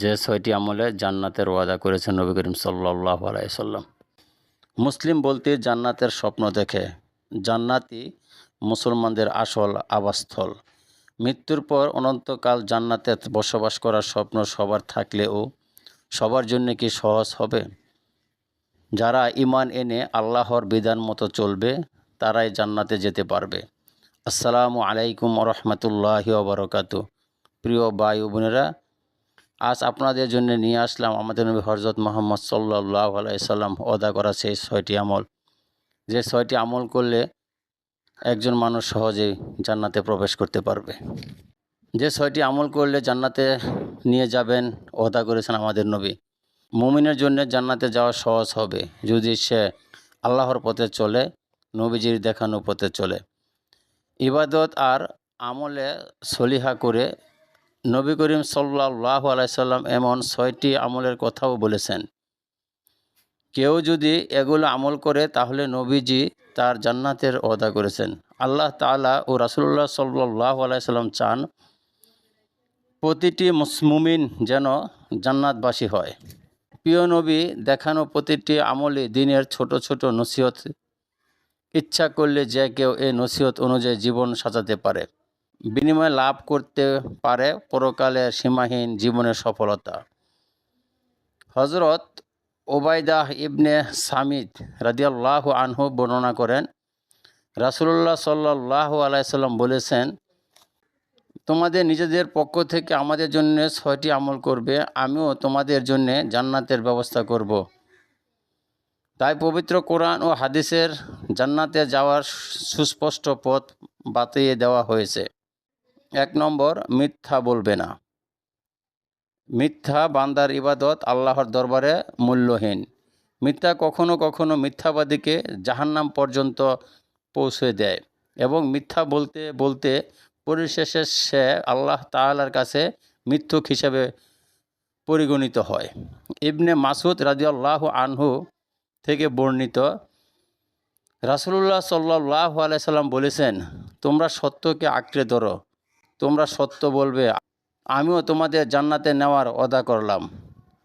যে ছয়টি আমলে জান্নাতের ওয়াদা করেছেন নবী করিম সাল্লাহ আলাইসাল্লাম মুসলিম বলতে জান্নাতের স্বপ্ন দেখে জান্নাতি মুসলমানদের আসল আবাসস্থল। মৃত্যুর পর অনন্তকাল জান্নাতে বসবাস করার স্বপ্ন সবার থাকলেও সবার জন্য কি সহজ হবে? যারা ইমান এনে আল্লাহর বিধান মতো চলবে, তারাই জান্নাতে যেতে পারবে। আসসালামু আলাইকুম রহমতুল্লাহি ওবরকাতু প্রিয় ও বোনেরা আজ আপনাদের জন্য নিয়ে আসলাম আমাদের নবী হজরত মোহাম্মদ সাল্লাহ আলাইসাল্লাম অদা করা সেই ছয়টি আমল। যে ছয়টি আমল করলে একজন মানুষ সহজেই জান্নাতে প্রবেশ করতে পারবে। যে ছয়টি আমল করলে জান্নাতে নিয়ে যাবেন অদা করেছেন আমাদের নবী। মুমিনের জন্য জান্নাতে যাওয়া সহজ হবে যদি সে আল্লাহর পথে চলে, নবীজির দেখানো পথে চলে। ইবাদত আর আমলে সলিহা করে নবী করিম সাল্লাহ আলাইসাল্লাম এমন ছয়টি আমলের কথাও বলেছেন। কেউ যদি এগুলো আমল করে, তাহলে নবীজি তার জান্নাতের অদা করেছেন। আল্লাহ তালা ও রাসুল্লাহ সাল্লাহ আলাইসাল্লাম চান প্রতিটি মুসমিন যেন জান্নাতবাসী হয়। প্রিয় নবী, দেখানো প্রতিটি আমলে দিনের ছোট ছোট নসিহত। ইচ্ছা করলে যে কেউ এই নসিহত অনুযায়ী জীবন সাজাতে পারে। বিনিময়ে লাভ করতে পারে পরকালের সীমাহীন জীবনের সফলতা হজরত ওবায়দাহ ইবনে সামিদ রাদিয়াল্লাহু আনহু বর্ণনা করেন রাসুল্লাহ সাল্লাহ আলাইসাল্লাম বলেছেন, তোমাদের নিজেদের পক্ষ থেকে আমাদের জন্য ছয়টি আমল করবে, আমিও তোমাদের জন্য জান্নাতের ব্যবস্থা করব। তাই পবিত্র কোরআন ও হাদিসের জান্নাতে যাওয়ার সুস্পষ্ট পথ বাতিয়ে দেওয়া হয়েছে এক নম্বর, মিথ্যা বলবে না। মিথ্যা বান্দার ইবাদত আল্লাহর দরবারে মূল্যহীন। মিথ্যা কখনো কখনো মিথ্যাবাদীকে জাহান্নাম পর্যন্ত পৌঁছে দেয় এবং মিথ্যা বলতে বলতে পরিশেষে সে আল্লাহ তাআলার কাছে মিথ্যুক হিসেবে পরিগণিত হয়। ইবনে মাসুদ রাজিয়াল্লাহ আনহু থেকে বর্ণিত রাসুলুল্লাহ সাল্লাহ আলাইসাল্লাম বলেছেন, তোমরা সত্যকে আঁকড়ে ধরো তোমরা সত্য বলবে। আমিও তোমাদের জান্নাতে নেওয়ার অদা করলাম।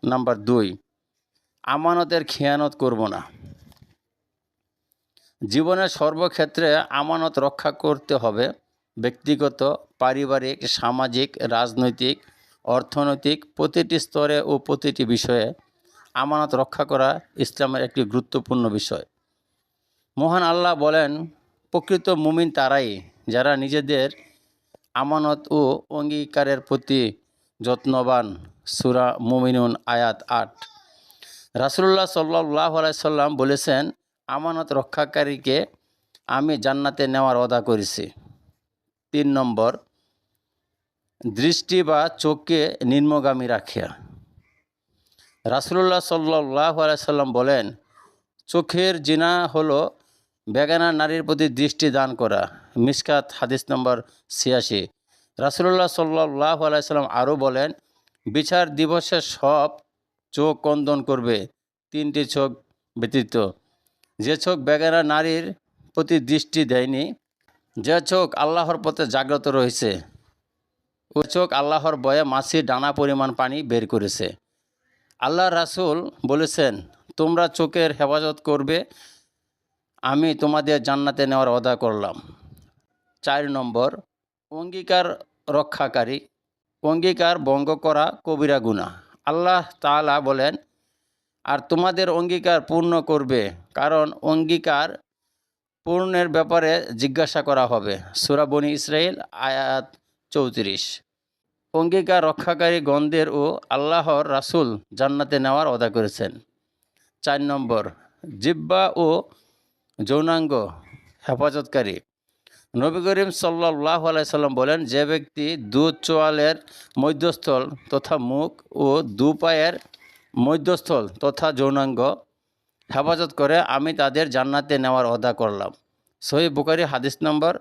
নাম্বার দুই, আমানতের খেয়ানত করব না। জীবনের সর্বক্ষেত্রে আমানত রক্ষা করতে হবে। ব্যক্তিগত, পারিবারিক, সামাজিক, রাজনৈতিক, অর্থনৈতিক প্রতিটি স্তরে ও প্রতিটি বিষয়ে আমানত রক্ষা করা ইসলামের একটি গুরুত্বপূর্ণ বিষয়। মহান আল্লাহ বলেন, প্রকৃত মুমিন তারাই, যারা নিজেদের আমানত ও অঙ্গীকারের প্রতি যত্নবান সুরা মুমিনুন আয়াত আট। রাসুল্লাহ সাল্লাহ আলাইসাল্লাম বলেছেন, আমানত রক্ষাকারীকে আমি জান্নাতে নেওয়ার অদা করেছি। তিন নম্বর, দৃষ্টি বা চোখকে নিম্নগামী রাখিয়া। রাসুল্লাহ সাল্লাহ আলাইসাল্লাম বলেন, চোখের জিনা হলো বেগানা নারীর প্রতি দৃষ্টি দান করা। মিসকাত হাদিস নম্বর ছিয়াশি। রাসুল্লাহ সাল্লাহ আলাইসাল্লাম আরও বলেন, বিচার দিবসে সব চোখ কন্দন করবে, তিনটি চোখ ব্যতীত। যে চোখ বেগানা নারীর প্রতি দৃষ্টি দেয়নি, যে চোখ আল্লাহর পথে জাগ্রত রয়েছে ও চোখ আল্লাহর বয়ে মাছি, ডানা, পরিমাণ পানি বের করেছে। আল্লাহ রাসুল বলেছেন, তোমরা চোখের হেফাজত করবে, আমি তোমাদের জান্নাতে নেওয়ার অদা করলাম। চার নম্বর, অঙ্গীকার রক্ষাকারী, অঙ্গীকার ভঙ্গ করা কবিরা গুণা আল্লাহ তাআলা বলেন, আর তোমাদের অঙ্গীকার পূর্ণ করবে, কারণ অঙ্গীকার পূর্ণের ব্যাপারে জিজ্ঞাসা করা হবে। সুরাবনি ইসরায়েল আয়াত চৌত্রিশ। অঙ্গীকার রক্ষাকারী গন্ধের ও আল্লাহর রাসুল জান্নাতে নেওয়ার অদা করেছেন। চার নম্বর, জিব্বা ও যৌনাঙ্গ হেফাজতকারী নবী করিম সাল্লাহ আলাইসাল্লাম বলেন, যে ব্যক্তি দু চোয়ালের মধ্যস্থল তথা মুখ ও দু পায়ের মধ্যস্থল তথা যৌনাঙ্গ হেফাজত করে আমি তাদের জান্নাতে নেওয়ার অদা করলাম। সহি বুকারি হাদিস নম্বর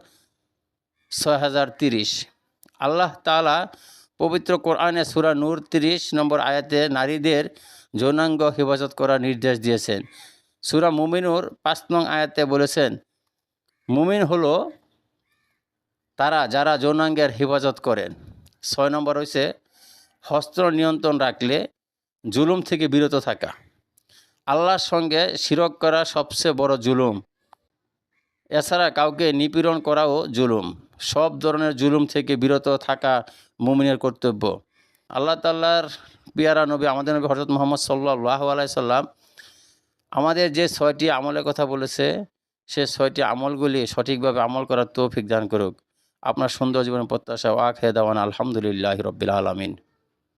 ছয় হাজার তিরিশ। আল্লাহ তালা পবিত্র কোরআনে সুরা নূর তিরিশ নম্বর আয়াতে নারীদের যৌনাঙ্গ হেফাজত করার নির্দেশ দিয়েছেন। সুরা মুমিনুর পাঁচ নং আয়াতে বলেছেন, মুমিন হলো তারা, যারা যৌনাঙ্গের হেফাজত করেন। ছয় নম্বর হয়েছে হস্ত নিয়ন্ত্রণ রাখলে জুলুম থেকে বিরত থাকা। আল্লাহর সঙ্গে শিরক করা সবচেয়ে বড় জুলুম। এছাড়া কাউকে নিপীড়ন করাও জুলুম। সব ধরনের জুলুম থেকে বিরত থাকা মুমিনের কর্তব্য। আল্লাহ তাল্লাহর পিয়ারা নবী, আমাদের নবী হজরত মোহাম্মদ সাল্লাহ আলাইসাল্লাম আমাদের যে ছয়টি আমলের কথা বলেছে, সে ছয়টি আমলগুলি সঠিকভাবে আমল করার তৌফিক দান করুক। আপনার সুন্দর জীবনের প্রত্যাশা ওয়াক হে দাওয়ান আলহামদুলিল্লাহ রবিল আলমিন।